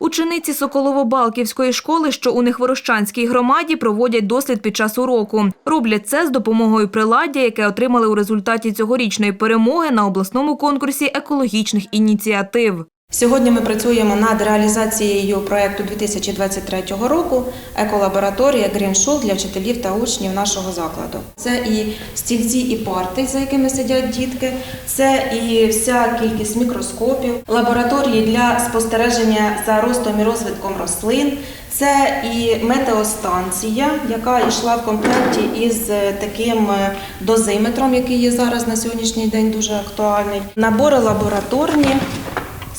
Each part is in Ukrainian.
Учениці Соколово-Балківської школи, що у Нехворощанській громаді, проводять дослід під час уроку. Роблять це з допомогою приладдя, яке отримали у результаті цьогорічної перемоги на обласному конкурсі екологічних ініціатив. Сьогодні ми працюємо над реалізацією проєкту 2023 року еколабораторія Гріншул для вчителів та учнів нашого закладу. Це і стільці, і парти, за якими сидять дітки, це і вся кількість мікроскопів, лабораторії для спостереження за ростом і розвитком рослин. Це і метеостанція, яка йшла в комплекті із таким дозиметром, який є зараз на сьогоднішній день дуже актуальний. Набори лабораторні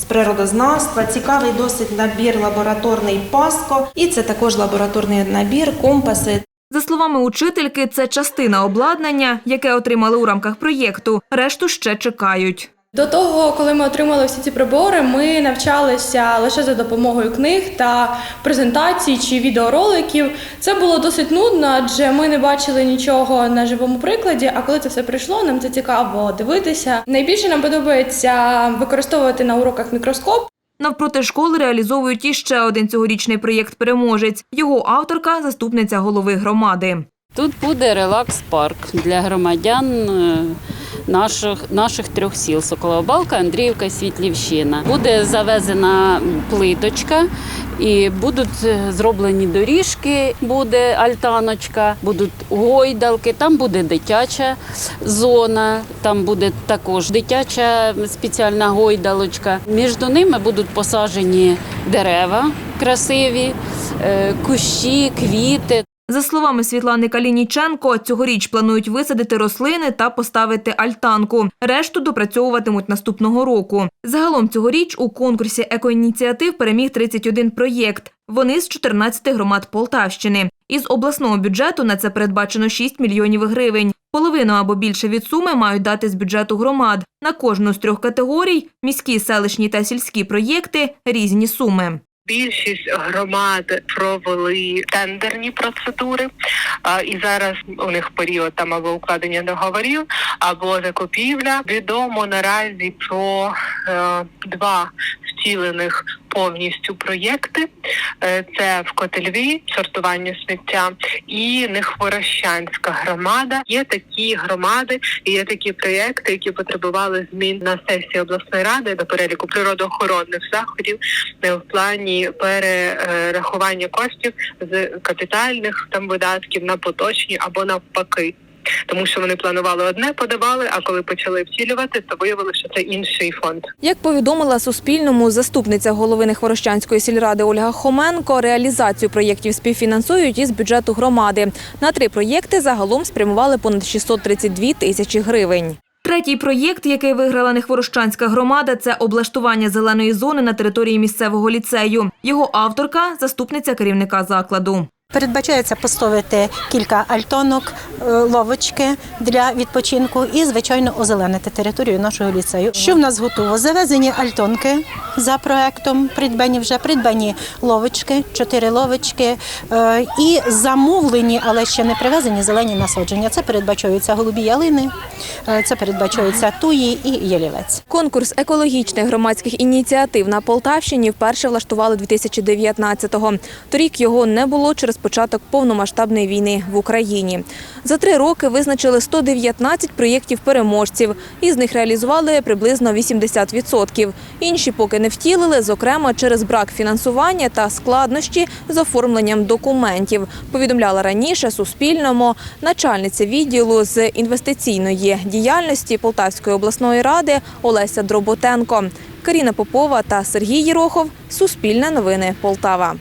з природознавства, цікавий досить набір лабораторний Паско, і це також лабораторний набір, компаси. За словами учительки, це частина обладнання, яке отримали у рамках проєкту. Решту ще чекають. До того, коли ми отримали всі ці прибори, ми навчалися лише за допомогою книг та презентацій чи відеороликів. Це було досить нудно, адже ми не бачили нічого на живому прикладі. А коли це все прийшло, нам це цікаво дивитися. Найбільше нам подобається використовувати на уроках мікроскоп. Навпроти школи реалізовують іще один цьогорічний проєкт «Переможець». Його авторка – заступниця голови громади. Тут буде релакс-парк для громадян е, наших, наших трьох сіл Соколова Балка, Андріївка і Світлівщина. Буде завезена плиточка і будуть е, зроблені доріжки, буде альтаночка, будуть гойдалки, там буде дитяча зона, там буде також дитяча спеціальна гойдалочка. Між ними будуть посаджені дерева красиві, е, кущі, квіти. За словами Світлани Калініченко, цьогоріч планують висадити рослини та поставити альтанку. Решту допрацьовуватимуть наступного року. Загалом цьогоріч у конкурсі екоініціатив переміг 31 проєкт. Вони з 14 громад Полтавщини. Із обласного бюджету на це передбачено 6 мільйонів гривень. Половину або більше від суми мають дати з бюджету громад. На кожну з трьох категорій – міські, селищні та сільські проєкти – різні суми. Більшість громад провели тендерні процедури, а, і зараз у них період там або укладення договорів, або закупівля. Відомо наразі про е, два втілених повністю проєкти. Е, Це в Котельві сортування сміття і Нехворощанська громада. Є такі громади і є такі проєкти, які потребували змін на сесії обласної ради до переліку природоохоронних заходів е, в плані перерахування коштів з капітальних там видатків на поточні або навпаки. Тому що вони планували одне, подавали, а коли почали втілювати, то виявилося, що це інший фонд. Як повідомила Суспільному заступниця голови Нехворощанської сільради Ольга Хоменко, реалізацію проєктів співфінансують із бюджету громади. На три проєкти загалом спрямували понад 632 тисячі гривень. Третій проєкт, який виграла Нехворощанська громада, це облаштування зеленої зони на території місцевого ліцею. Його авторка – заступниця керівника закладу. Передбачається поставити кілька альтонок, е, ловочки для відпочинку і, звичайно, озеленити територію нашого ліцею. Що в нас готово? Завезені альтонки за проектом, придбані вже придбані ловочки, чотири ловочки е, і замовлені, але ще не привезені зелені насадження. Це передбачаються голубі ялини, е, це передбачаються туї і ялівець. Конкурс екологічних громадських ініціатив на Полтавщині вперше влаштували 2019-го. Торік його не було через початок повномасштабної війни в Україні. За три роки визначили 119 проєктів переможців. Із них реалізували приблизно 80%. Інші поки не втілили, зокрема через брак фінансування та складнощі з оформленням документів. Повідомляла раніше Суспільному начальниця відділу з інвестиційної діяльності Полтавської обласної ради Олеся Дроботенко. Каріна Попова та Сергій Єрохов. Суспільне новини Полтава.